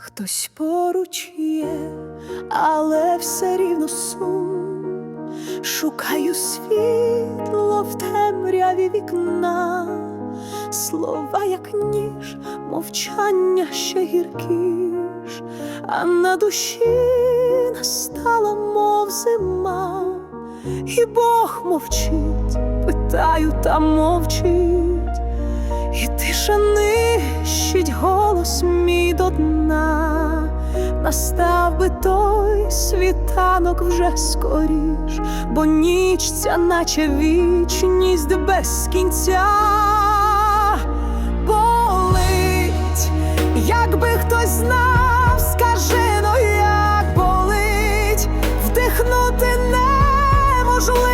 Хтось поруч є, але все рівно сум. Шукаю світло в темряві вікна, слова, як ніж, мовчання ще гіркіш, а на душі настала, мов зима, і Бог мовчить, питаю, та мовчить, і тиша нищить голос мій до дна. Настав би той світанок вже скоріш, бо ніч ця, наче вічність без кінця. Болить, якби хтось знав, скажи, ну як болить, вдихнути неможливо,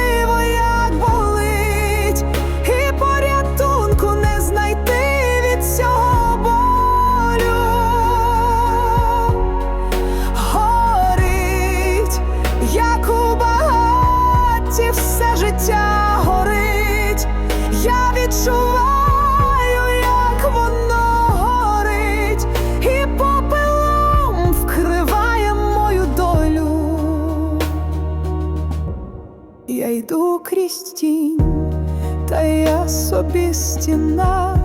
крізь тінь, та я собі стіна,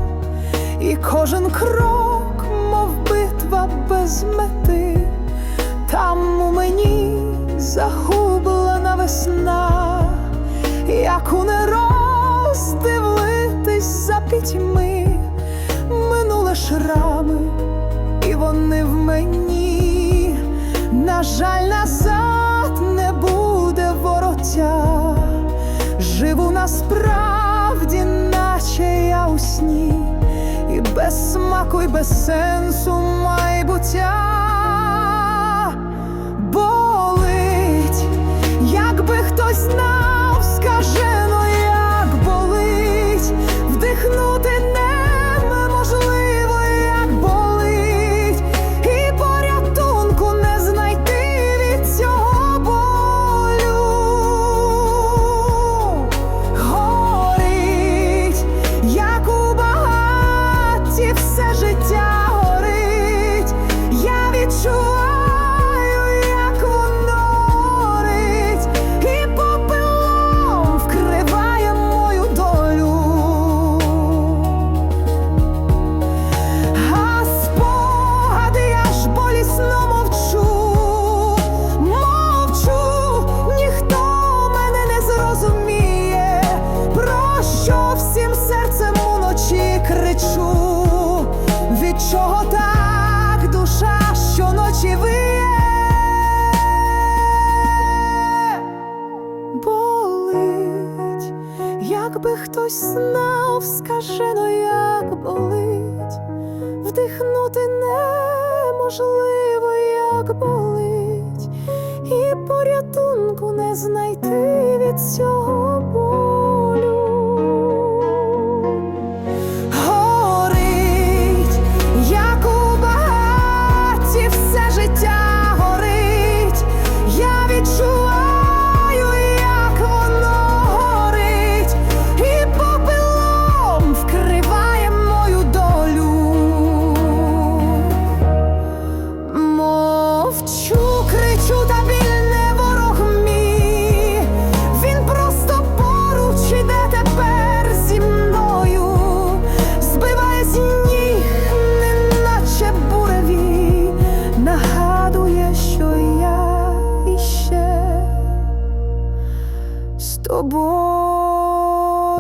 і кожен крок, мов битва без мети, там у мені загублена весна, як у нероздивитись за пітьми, минуле шрами, і вони в мені, на жаль, назад насправді, наче я у сні, і без смаку, і без сенсу як у якби хтось знав, скаже, ну як болить, вдихнути неможливо, як болить, і порятунку не знайти від цього болю.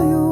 you.